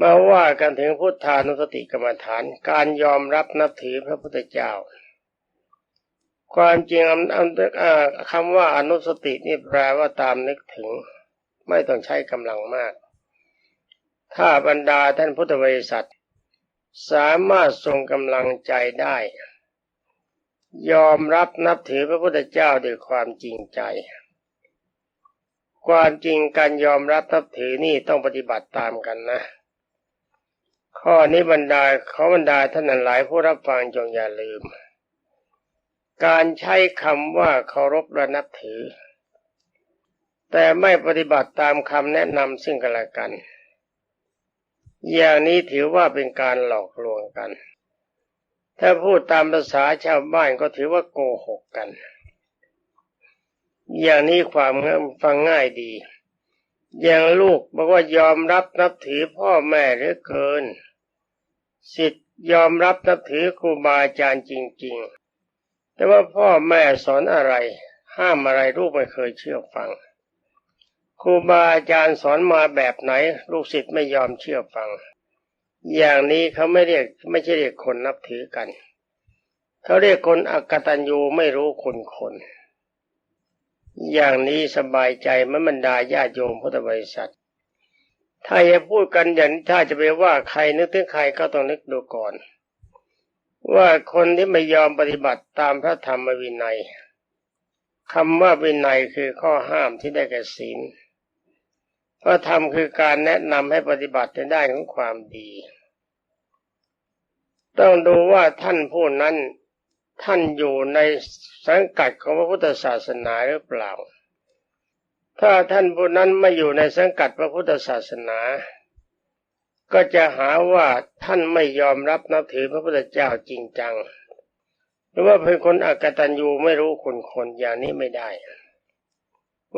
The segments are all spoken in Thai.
มาว่ากันถึงพุทธานุสติกรรมฐาน การยอมรับนับถือพระพุทธเจ้า ความจริงคำว่าอนุสตินี่แปลว่าตามนึกถึง ไม่ต้องใช้กำลังมาก ถ้าบรรดาท่านพุทธบริษัท สามารถทรงกำลังใจได้ ยอมรับนับถือพระพุทธเจ้าด้วยความจริงใจความจริงการยอมรับนับถือนี่ต้องปฏิบัติตามกันนะ ข้อนี้บรรดาเขาบรรดาท่านหลายผู้รับฟังจงอย่าลืม การใช้คำว่าเคารพและนับถือ แต่ไม่ปฏิบัติตามคำแนะนำซึ่งกันและกัน อย่างนี้ถือว่าเป็นการหลอกลวงกัน ถ้าพูดตามภาษาชาวบ้านก็ถือว่าโกหกกัน อย่างนี้ความฟังง่ายดีอย่างลูกบอกว่ายอมรับนับถือพ่อแม่เหลือเกิน สิทธิ์ยอมรับนับถือครูบาอาจารย์จริง ๆ แต่ว่าพ่อแม่สอนอะไร ห้ามอะไรลูกไม่เคยเชื่อฟังครูบาอาจารย์สอนมาแบบไหน ลูกศิษย์ไม่ยอมเชื่อฟัง อย่างนี้เขาไม่เรียกไม่ใช่เรียกคนนับถือกันเขาเรียกคนอักตันยูไม่รู้คนคน อย่างนี้สบายใจมันบรรดาญาโยมพุทธบริษัท ถ้าจะพูดกันอย่างถ้าจะไปว่าใครนึกถึงใครก็ต้องนึกดูก่อน ว่าคนที่ไม่ยอมปฏิบัติตามพระธรรมวินัยคำว่าวินัยคือข้อห้ามที่ได้แก่ศีลพระธรรมคือการแนะนำให้ปฏิบัติในด้านของความดี ต้องดูว่าท่านผู้นั้นท่านอยู่ในสังกัดของพระพุทธศาสนาหรือเปล่า ถ้าท่านผู้นั้นไม่อยู่ในสังกัดพระพุทธศาสนา ก็จะหาว่าท่านไม่ยอมรับนับถือพระพุทธเจ้าจริงจัง หรือว่าเป็นคนอักตันยูไม่รู้คนคนอย่างนี้ไม่ได้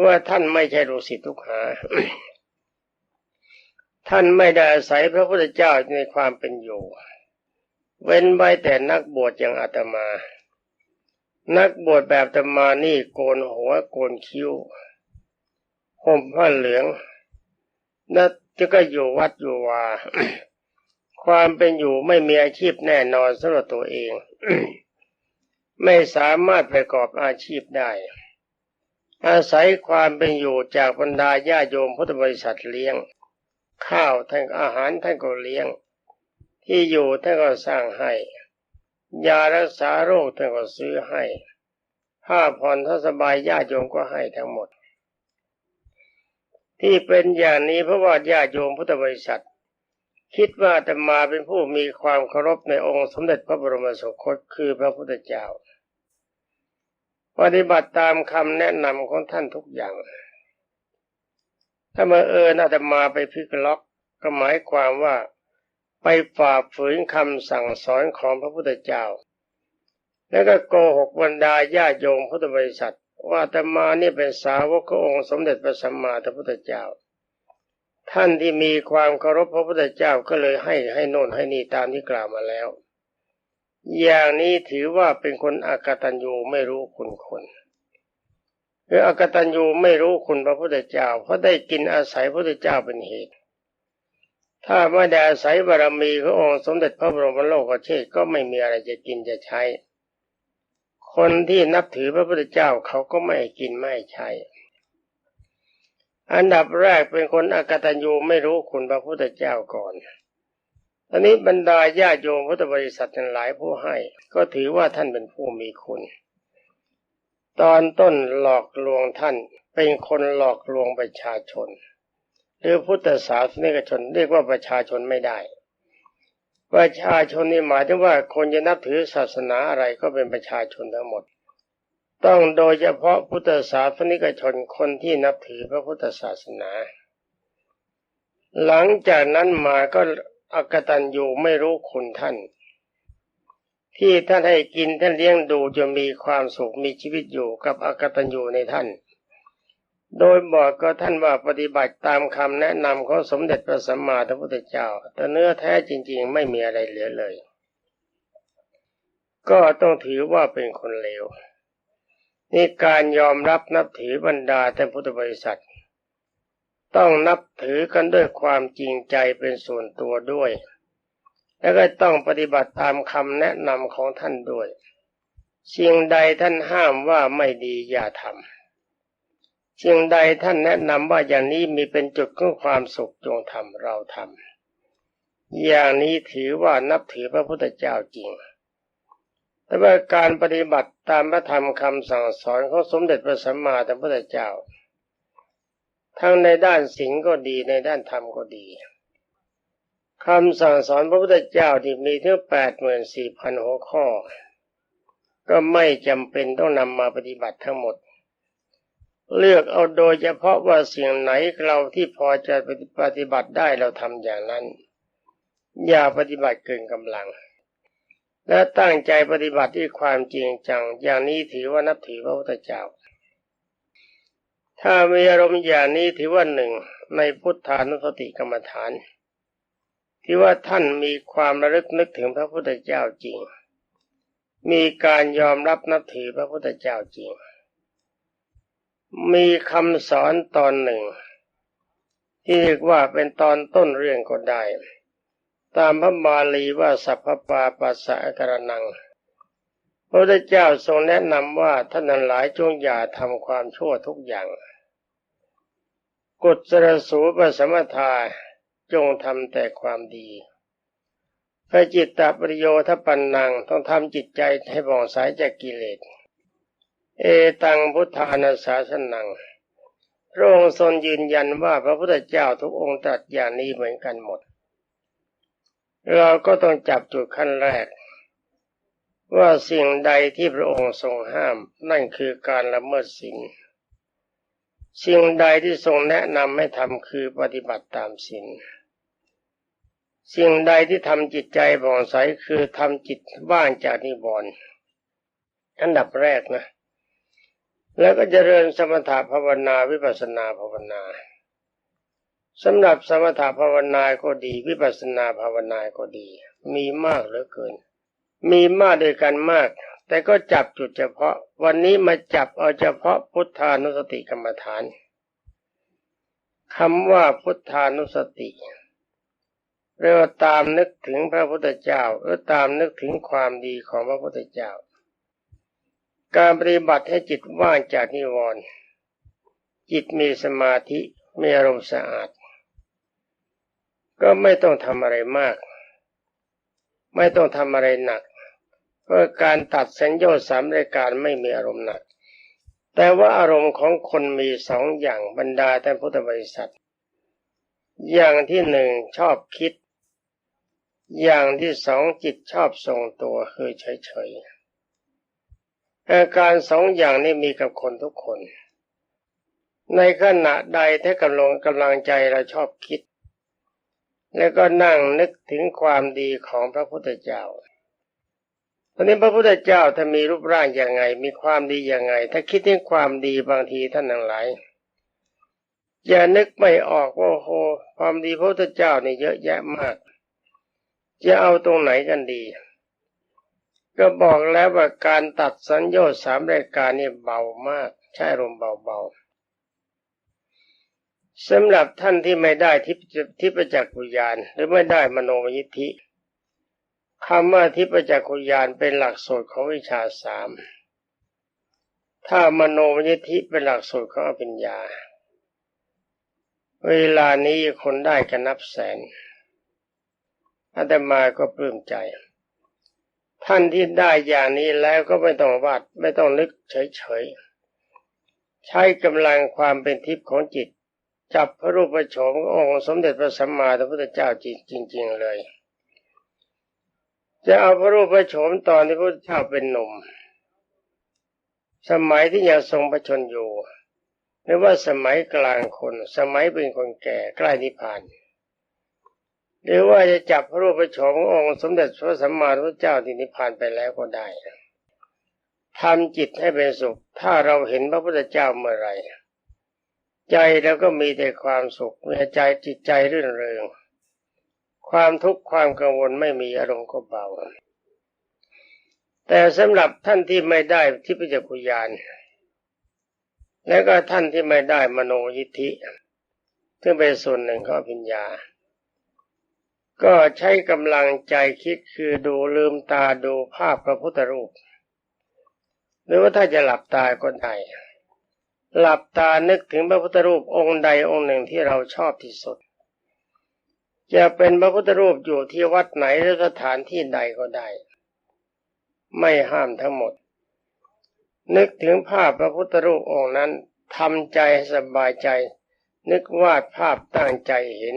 ว่าท่านไม่ใช่ฤาษีทุกหา ท่านไม่ได้อาศัยพระพุทธเจ้าในความเป็นอยู่ เว้นไว้แต่นักบวชอย่างอาตมา นักบวชแบบอาตมานี่โกนหัวโกนคิ้ว ห่มผ้าเหลืองนั่นจะก็อยู่วัดอยู่วาความเป็นอยู่ไม่มีอาชีพแน่นอนสำหรับตัวเอง ไม่สามารถประกอบอาชีพได้ อาศัยความเป็นอยู่จากบรรดาญาโยมพุทธบริษัทเลี้ยง ข้าวท่านอาหารท่านก็เลี้ยง ที่อยู่ท่านก็สร้างให้ ยารักษาโรคท่านก็ซื้อให้ผ้าผ่อนถ้าสบายญาติโยมก็ให้ทั้งหมด ที่เป็นอย่างนี้เพราะว่าญาโยมพุทธบริษัท คิดว่าจะมาเป็นผู้มีความเคารพในองค์สมเด็จพระบรมสุคตคือพระพุทธเจ้า ปฏิบัติตามคำแนะนำของท่านทุกอย่าง ถ้ามาเอออาตมาไปพิกล็อกก็หมายความว่าไปฝ่าฝืนคำสั่งสอนของพระพุทธเจ้า แล้วก็โกหกบรรดาญาโยมพุทธบริษัท ว่าธรรมานี่เป็นสาวกขององค์สมเด็จพระสัมมาสัมพุทธเจ้า ท่านที่มีความเคารพพระพุทธเจ้าก็เลยให้ให้โน่นให้นี่ตามที่กล่าวมาแล้ว อย่างนี้ถือว่าเป็นคนอากตัญญูไม่รู้คุณคนหรืออากตัญญูไม่รู้คุณพระพุทธเจ้า เพราะได้กินอาศัยพระพุทธเจ้าเป็นเหตุ ถ้าไม่ได้อาศัยบารมีขององค์สมเด็จพระบรมโลกเชษก็ไม่มีอะไรจะกินจะใช้ คนที่นับถือพระพุทธเจ้าเขาก็ไม่กินไม่ใช่อันดับแรกเป็นคนอากตัญญูไม่รู้คุณพระพุทธเจ้าก่อนตอนนี้บรรดาญาโยมพุทธบริษัททั้งหลายผู้ให้ ก็ถือว่าท่านเป็นผู้มีคุณ ตอนต้นหลอกลวงท่านเป็นคนหลอกลวงประชาชน หรือพุทธศาสนิกชนเรียกว่าประชาชนไม่ได้ ประชาชนนี่หมายถึงว่าคนจะนับถือศาสนาอะไรก็เป็นประชาชนทั้งหมด ต้องโดยเฉพาะพุทธศาสนิกชนคนที่นับถือพระพุทธศาสนา หลังจากนั้นมาก็อกตันอยู่ไม่รู้คุณท่าน ที่ท่านให้กินท่านเลี้ยงดูจนมีความสุขมีชีวิตอยู่กับอกตันอยู่ในท่าน โดยบอกก็ท่านว่าปฏิบัติตามคำแนะนำของสมเด็จพระสัมมาสัมพุทธเจ้า แต่เนื้อแท้จริง ๆ ไม่มีอะไรเหลือเลย ก็ต้องถือว่าเป็นคนเลวนี่การยอมรับนับถือบรรดาท่พุทธบริษัท ต้องนับถือกันด้วยความจริงใจเป็นส่วนตัวด้วย แล้วก็ต้องปฏิบัติตามคำแนะนำของท่านด้วย สิ่งใดท่านห้ามว่าไม่ดีอย่าทำ สิ่งใดท่านแนะนำว่าอย่างนี้มีเป็นจุดของความสุขจงทำเราทำอย่างนี้ถือว่านับถือพระพุทธเจ้าจริง แต่ว่าการปฏิบัติตามพระธรรมคำสั่งสอนของสมเด็จพระสัมมาสัมพุทธเจ้า ทั้งในด้านศีลก็ดีในด้านธรรมก็ดีคำสั่งสอนพระพุทธเจ้าที่มีถึงแปดหมื่นสี่พันหัวข้อ ก็ไม่จำเป็นต้องนำมาปฏิบัติทั้งหมด เลือกเอาโดยเฉพาะว่าสิ่งไหนเราที่พอจะปฏิบัติได้เราทำอย่างนั้น อย่าปฏิบัติเกินกำลัง และตั้งใจปฏิบัติด้วยความจริงจัง อย่างนี้ถือว่านับถือพระพุทธเจ้า ถ้ามีอารมณ์อย่างนี้ถือว่าหนึ่งในพุทธานุสติกรรมฐาน ที่ว่าท่านมีความระลึกนึกถึงพระพุทธเจ้าจริง มีการยอมรับนับถือพระพุทธเจ้าจริง มีคำสอนตอนหนึ่ง ที่เรียกว่าเป็นตอนต้นเรื่องก็ได้ ตามพระบาลีว่าสัพพปาปัสสะกระนัง พระพุทธเจ้าทรงแนะนำว่าท่านนั้นหลายจงอย่าทำความชั่วทุกอย่าง กฎสรสูปสมทาจงทำแต่ความดีพระจิตตปริโยทปันนังต้องทำจิตใจให้บ่องสายจากกิเลส เอตังพุทธานาสาสนัง พระองค์ทรงยืนยันว่าพระพุทธเจ้าทุกองค์ตรัสอย่างนี้เหมือนกันหมด เราก็ต้องจับจุดขั้นแรก ว่าสิ่งใดที่พระองค์ทรงห้าม นั่นคือการละเมิดศีลสิ่งใดที่ทรงแนะนำให้ทำคือปฏิบัติตามศีลสิ่งใดที่ทำจิตใจบ่องใสคือทำจิตว่างจากนิวรณ์อันดับแรกนะ แล้วก็จเจริญสมถะภาวนาวิปัสนาภาวนาสำหรับสมถะภาวนาก็ดี วิปัสนาภาวนาก็ดี มีมากเหลือเกิน มีมากด้วยกันมาก แต่ก็จับจุดเฉพาะ วันนี้มาจับเอาเฉพาะพุทธานุสติกรรมฐานคำว่าพุทธานุสติเรียกว่าตามนึกถึงพระพุทธเจ้าหรือตามนึกถึงความดีของพระพุทธเจ้า การปฏิบัติให้จิตว่างจากนิวรณ์จิตมีสมาธิมีอารมณ์สะอาด ก็ไม่ต้องทำอะไรมาก ไม่ต้องทำอะไรหนัก เพราะการตัดสัญญาสามรายการไม่มีอารมณ์หนัก แต่ว่าอารมณ์ของคนมีสองอย่างบรรดาท่พุทธบริษัท อย่างที่หนึ่งชอบคิด อย่างที่สองจิตชอบทรงตัวคือเฉยๆ อาการสองอย่างนี้มีกับคนทุกคน ในขณะใดถ้ากำลังกำลังใจเราชอบคิด แล้วก็นั่งนึกถึงความดีของพระพุทธเจ้าตอนนี้พระพุทธเจ้าถ้ามีรูปร่างอย่างไง มีความดีอย่างไง ถ้าคิดถึงความดีบางทีท่านทั้งหลายอย่านึกไม่ออกว่าโหความดีพระพุทธเจ้านี่เยอะแยะมาก จะเอาตรงไหนกันดี ก็บอกแล้วว่าการตัดสัญญาสามรายการนี่เบามาก ใช่ลมเบาๆสำหรับท่านที่ไม่ได้ทิพทิพจักขุยานหรือไม่ได้มโนยิทธิคำว่าทิพจักขุยานเป็นหลักสูตรของวิชาสามถ้ามโนยิทธิเป็นหลักสูตรของอภิญญา เวลานี้คนได้กันนับแสนอาตมาก็ปลื้มใจ ท่านที่ได้อย่างนี้แล้วก็ไม่ต้องวาดไม่ต้องนึกเฉยๆ ใช้กำลังความเป็นทิพย์ของจิต จับพระรูปโฉมองค์สมเด็จพระสัมมาสัมพุทธเจ้าจริง ๆเลย จะเอาพระรูปโฉมตอนที่พระพุทธเจ้าเป็นหนุ่ม สมัยที่ยังทรงประชนอยู่หรือว่าสมัยกลางคน สมัยเป็นคนแก่ใกล้นิพพาน หรือว่าจะจับพระรูปประชงองค์สมเด็จพระสัมมาสัมพุทธเจ้าที่นิพพานไปแล้วก็ได้ทำจิตให้เป็นสุข ถ้าเราเห็นพระพุทธเจ้าเมื่อไรใจเราก็มีแต่ความสุขมีใจจิตใจรื่นเริง ความทุกข์ความกังวลไม่มีอารมณ์ก็เบา แต่สำหรับท่านที่ไม่ได้ที่พิจักุยาน และก็ท่านที่ไม่ได้มโนยิทธิซึ่งเป็นส่วนหนึ่งของอภิญญา ก็ใช้กำลังใจคิดคือดูลืมตาดูภาพพระพุทธรูป หรือว่าถ้าจะหลับตาก็ได้หลับตานึกถึงพระพุทธรูปองค์ใดองค์หนึ่งที่เราชอบที่สุด จะเป็นพระพุทธรูปอยู่ที่วัดไหนหรือสถานที่ใดก็ได้ ไม่ห้ามทั้งหมด นึกถึงภาพพระพุทธรูปองค์นั้นทำใจสบายใจ นึกวาดภาพตั้งใจเห็น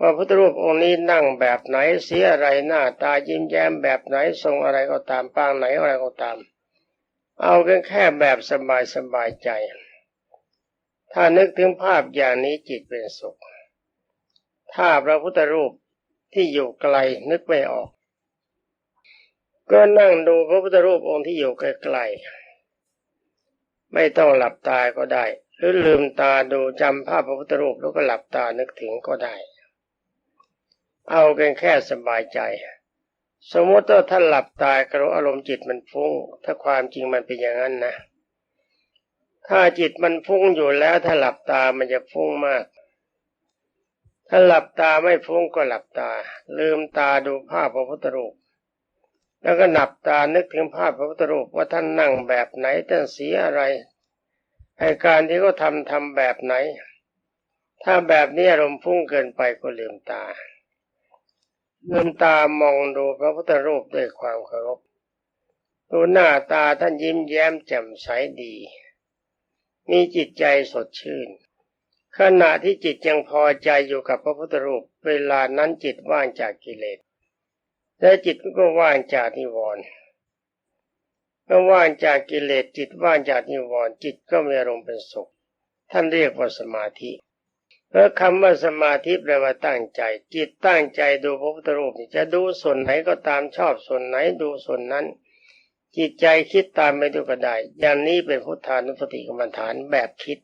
ว่าพุทธรูปองค์นี้นั่งแบบไหนเสียอะไรหน้าตายิ้มแย้มแบบไหนทรงอะไรก็ตามปางไหนอะไรก็ตาม เอากันแค่แบบสบายสบายใจ ถ้านึกถึงภาพอย่างนี้จิตเป็นสุข ถ้าพระพุทธรูปที่อยู่ไกลนึกไม่ออก ก็นั่งดูพระพุทธรูปองค์ที่อยู่ไกลๆไม่ต้องหลับตาก็ได้ หรือลืมตาดูจำภาพพระพุทธรูปแล้วก็หลับตานึกถึงก็ได้ เอากันแค่สบายใจ สมมติว่าท่านหลับตายกระอารมณ์จิตมันฟุ้ง ถ้าความจริงมันเป็นอย่างนั้นนะ ถ้าจิตมันฟุ้งอยู่แล้วถ้าหลับตามันจะฟุ้งมาก ถ้าหลับตาไม่ฟุ้งก็หลับตา ลืมตาดูภาพพระพุทธรูปแล้วก็หลับตานึกถึงภาพพระพุทธรูปว่าท่านนั่งแบบไหนท่านสีอะไรอาการที่เขาทำทำแบบไหน ถ้าแบบนี้อารมณ์ฟุ้งเกินไปก็ลืมตา เลืมตามองดูพระพุทธรูปด้วยความเคารพดูหน้าตาท่านยิ้มแย้มแจ่มใสดี มีจิตใจสดชื่น ขณะที่จิตยังพอใจอยู่กับพระพุทธรูป เวลานั้นจิตว่างจากกิเลส และจิตก็ว่างจากนิวรณ์เมื่อว่างจากกิเลสจิตว่างจากนิวรณ์จิตก็มีอารมณ์เป็นสุข ท่านเรียกว่าสมาธิ เพราะคำว่าสมาธิแปลว่าตั้งใจ จิตตั้งใจดูพระพุทธรูปจะดูส่วนไหนก็ตามชอบส่วนไหนดูส่วนนั้น จิตใจคิดตามไปดูก็ได้อย่างนี้เป็นพุทธานุสติกรรมฐานแบบคิด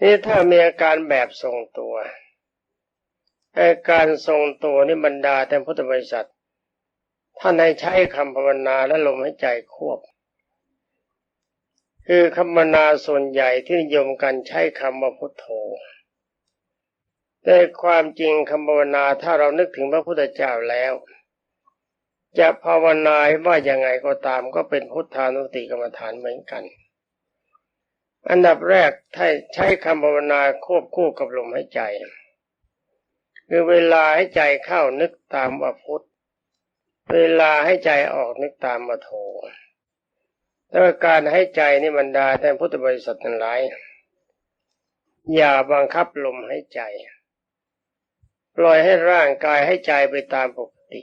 นี่ถ้ามีอาการแบบทรงตัวอาการทรงตัวนี่บรรดาแต่พุทธบริษัทท่านให้ใช้คำภาวนาและลมหายใจควบ คือคำนาส่วนใหญ่ที่นิยมกันใช้คำว่าพุทโธ แต่ความจริงคำภาวนาถ้าเรานึกถึงพระพุทธเจ้าแล้ว จะภาวนาว่ายังไงก็ตามก็เป็นพุทธานุสติกรรมฐานเหมือนกัน อันดับแรกถ้าใช้คำภาวนาควบคู่กับลมหายใจ คือเวลาให้ใจเข้านึกตามว่าพุทธเวลาให้ใจออกนึกตามว่าโธ แล้วการให้ใจนี่บรรดาแต่พุทธบริษัททั้งหลาย อย่าบังคับลมให้ใจ ปล่อยให้ร่างกายให้ใจไปตามปกติ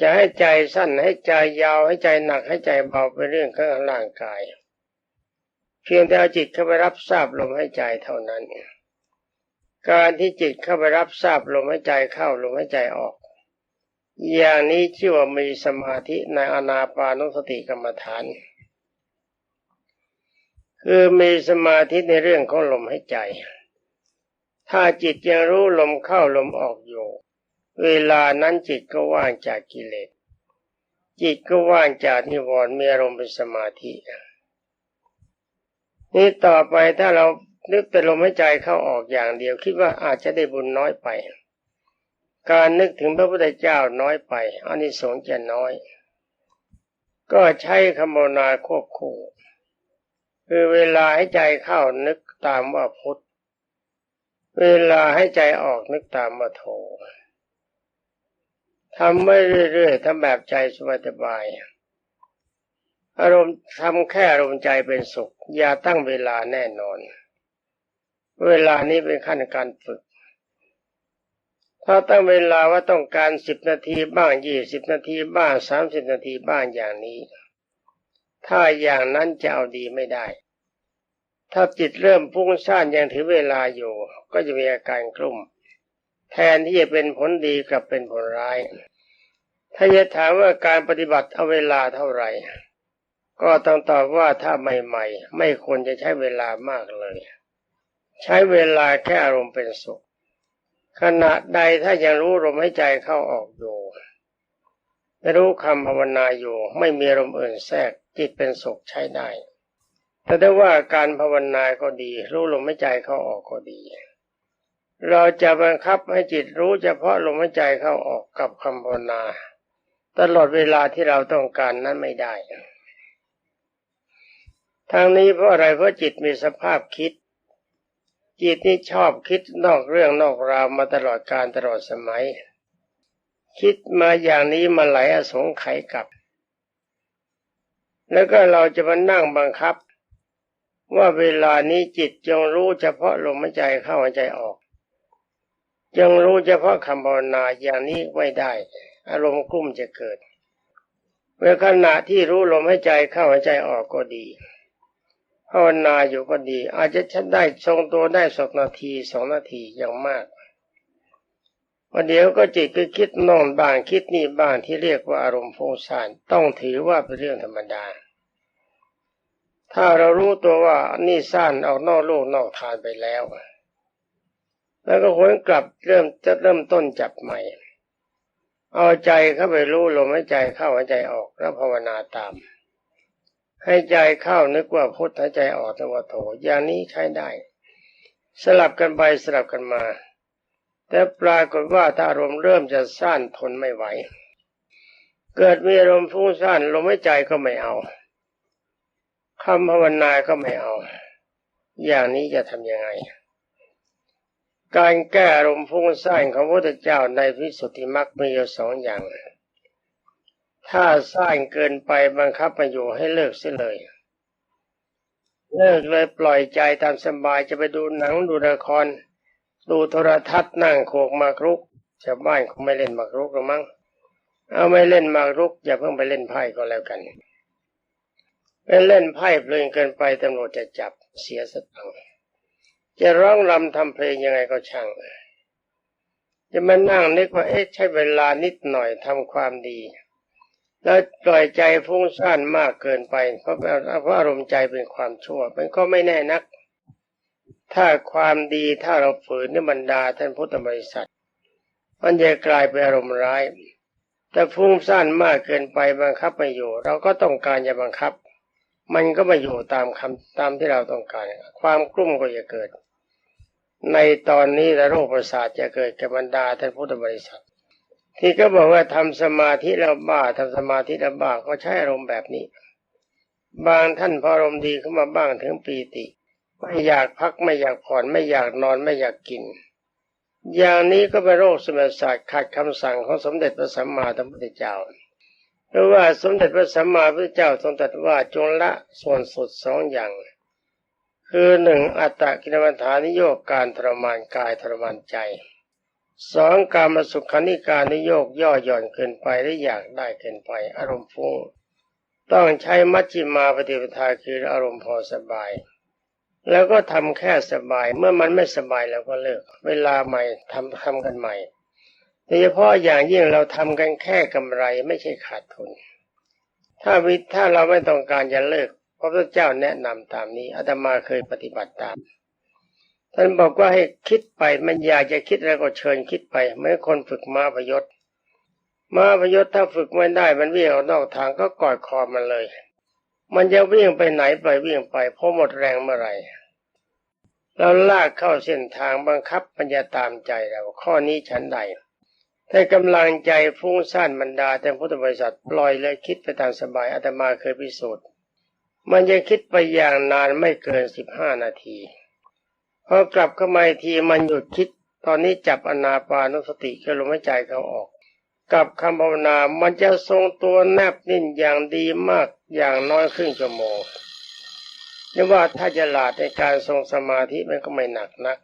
จะให้ใจสั้นให้ใจยาวให้ใจหนักให้ใจเบาเป็นเรื่องของร่างกาย เพียงแต่เอาจิตเข้าไปรับทราบลมให้ใจเท่านั้น การที่จิตเข้าไปรับทราบลมให้ใจเข้าลมให้ใจออก อย่างนี้ชื่อว่ามีสมาธิในอนาปานุสติกรรมฐาน คือมีสมาธิในเรื่องของลมหายใจ ถ้าจิตยังรู้ลมเข้าลมออกอยู่ เวลานั้นจิตก็ว่างจากกิเลส จิตก็ว่างจากนิวรณ์มีอารมณ์เป็นสมาธิ นี่ต่อไปถ้าเรานึกแต่ลมหายใจเข้าออกอย่างเดียว คิดว่าอาจจะได้บุญน้อยไป การนึกถึงพระพุทธเจ้าน้อยไปอานิสงส์จะน้อย ก็ใช้คำนาควบคู่ คือเวลาให้ใจเข้านึกตามว่าพุทธเวลาให้ใจออกนึกตามว่าโททำไม่เรื่อยๆทำแบบใจสบายๆอารมณ์ทำแค่อารมณ์ใจเป็นสุข อย่าตั้งเวลาแน่นอน เวลานี้เป็นขั้นการฝึก ถ้าตั้งเวลาว่าต้องการสิบนาทีบ้างยี่สิบนาทีบ้างสามสิบนาทีบ้างอย่างนี้ ถ้าอย่างนั้นจะเอาดีไม่ได้ ถ้าจิตเริ่มพุ่งซ่านยังถือเวลาอยู่ ก็จะมีอาการกลุ่ม แทนที่จะเป็นผลดีกับเป็นผลร้าย ถ้าจะถามว่าการปฏิบัติเอาเวลาเท่าไหร่ ก็ต้องตอบว่าถ้าใหม่ๆ ไม่ควรจะใช้เวลามากเลย ใช้เวลาแค่อารมณ์เป็นสุข ขณะใดถ้ายังรู้ลมหายใจเข้าออกอยู่รู้คำภาวนาอยู่ ไม่มีลมอื่นแทรกจิตเป็นสุขใช้ได้ แต่ได้ว่าการภาวนาก็ดี รู้ลมหายใจเข้าออกก็ดี เราจะบังคับให้จิตรู้เฉพาะลมหายใจเข้าออกกับคำภาวนา ตลอดเวลาที่เราต้องการนั้นไม่ได้ทางนี้เพราะอะไรเพราะจิตมีสภาพคิด จิตนี่ชอบคิดนอกเรื่องนอกราวมาตลอดการตลอดสมัย คิดมาอย่างนี้มาหลายอสงไขยกับ แล้วก็เราจะมานั่งบังคับ ว่าเวลานี้จิตจงรู้เฉพาะลมหายใจเข้าหายใจออก จงรู้เฉพาะคำภาวนาอย่างนี้ไม่ได้ อารมณ์กุ้มจะเกิดเมื่อขณะที่รู้ลมหายใจเข้าหายใจออกก็ดี ภาวนาอยู่ก็ดี อาจจะชัดได้ทรงตัวได้สักนาทีสองนาทีอย่างมากวันเดียวก็จิตก็คิดนอนบ้างคิดนี่บ้างที่เรียกว่าอารมณ์โฟงซ่านต้องถือว่าเป็นเรื่องธรรมดา ถ้าเรารู้ตัวว่านี่ซ่านออกนอกโลกนอกทานไปแล้ว แล้วก็หวนกลับเริ่มจะเริ่มต้นจับใหม่ เอาใจเข้าไปรู้ลมหายใจเข้าหายใจออกแล้วภาวนาตาม ให้ใจเข้านึกว่าพุทธใจออกนึกว่าโถอย่างนี้ใช้ได้ สลับกันไปสลับกันมา แต่ปรากฏว่าถ้าอารมณ์เริ่มจะสั้นทนไม่ไหว เกิดมีอารมณ์ฟุ้งซ่านลมหายใจก็ไม่เอาคำภาวนาก็ไม่เอา อย่างนี้จะทำยังไง การแก้อารมณ์ฟุ้งซ่านของพระพุทธเจ้าในพิสุทธิมรรคมีอยู่สองอย่าง ถ้าสร้างเกินไปบังคับมาอยู่ให้เลิกเสียเลย เลิกเลยปล่อยใจตามสบายจะไปดูหนังดูละคร ดูโทรทัศน์นั่งโขกมากรุกชาวบ้านคงไม่เล่นมากรุกหรือมั้งเอาไม่เล่นมากรุก อย่าเพิ่งไปเล่นไพ่ก็แล้วกันไปเล่นไพ่เพลินเกินไปตำรวจจะจับเสียสตังจะร้องรำทำเพลงยังไงก็ช่างจะมานั่งนึกว่าเอ๊ะใช้เวลานิดหน่อยทำความดี แล้วปล่อยใจฟุ้งซ่านมากเกินไป เพราะเพราะอารมณ์ใจเป็นความชั่ว มันก็ไม่แน่นัก ถ้าความดีถ้าเราฝืนในบรรดาท่านพุทธบริษัท มันจะกลายเป็นอารมณ์ร้ายแต่ฟุ้งซ่านมากเกินไปบังคับไม่อยู่ เราก็ต้องการจะบังคับ มันก็ไม่อยู่ตามคำตามที่เราต้องการ ความกลุ้มก็จะเกิด ในตอนนี้โรคประสาทจะเกิดกับบรรดาท่านพุทธบริษัท ที่ก็บอกว่าทำสมาธิแล้วบ้าทำสมาธิแล้วบ้าก็ใช้อารมณ์แบบนี้ บางท่านพออารมณ์ดีขึ้นมาบ้างถึงปีติ ไม่อยากพักไม่อยากผ่อนไม่อยากนอนไม่อยากกิน อย่างนี้ก็เป็นโรคสมศาสตร์ขัดคำสั่งของสมเด็จพระสัมมาสัมพุทธเจ้าเพราะว่าสมเด็จพระสัมมาสัมพุทธเจ้าทรงตรัสว่าจงละส่วนสุดสองอย่าง คือหนึ่งอัตตกิลมัฐานิโยกการทรมานกายทรมานใจ สองการมาสุขานิการนิโยกย่อหย่อนเกินไปหรือยากได้เกินไป อารมณ์ฟุ้งต้องใช้มัชฌิมาปฏิปทาคืออารมณ์พอสบาย แล้วก็ทำแค่สบายเมื่อมันไม่สบายแล้วก็เลิก เวลาใหม่ทำทำกันใหม่โดยเฉพาะอย่างยิ่งเราทำกันแค่กำไรไม่ใช่ขาดทุน ถ้าวิถ้าเราไม่ต้องการจะเลิกพระพุทธเจ้าแนะนำตามนี้อาตมาเคยปฏิบัติตาม ท่านบอกว่าให้คิดไปมันอยากจะคิดแล้วก็เชิญคิดไปเมื่อคนฝึกม้าพยศม้าพยศถ้าฝึกไม่ได้มันวิ่งออกนอกทางก็กอดคอมันเลย มันจะวิ่งไปไหนไปวิ่งไปเพราะหมดแรงเมื่อไหร่เราลากเข้าเส้นทางบังคับปัญญาตามใจเราข้อนี้ฉันใดถ้ากำลังใจฟุ้งซ่านบรรดาแต่พุทธบริษัทปล่อยเลยคิดไปตามสบายอาตมาเคยพิสูจน์ มันจะคิดไปอย่างนานไม่เกินสิบห้านาที พอกลับเข้ามาทีมันหยุดคิด ตอนนี้จับอนาปานุสติคือลมหายใจเขาออก กับคำภาวนามันจะทรงตัวแนบนิ่งอย่างดีมากอย่างน้อยครึ่งชั่วโมงนี่ว่าถ้าจะหลาดในการทรงสมาธิมันก็ไม่หนักนัก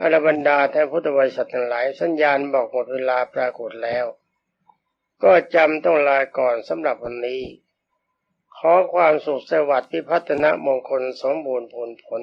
อรบรรดาแทนพุทธบริษัททั้งหลาย สัญญาณบอกหมดเวลาปรากฏแล้ว ก็จำต้องลาก่อนสำหรับวันนี้ ขอความสุขสวัสดิ์พิพัฒนมงคลสมบูรณ์ผลผล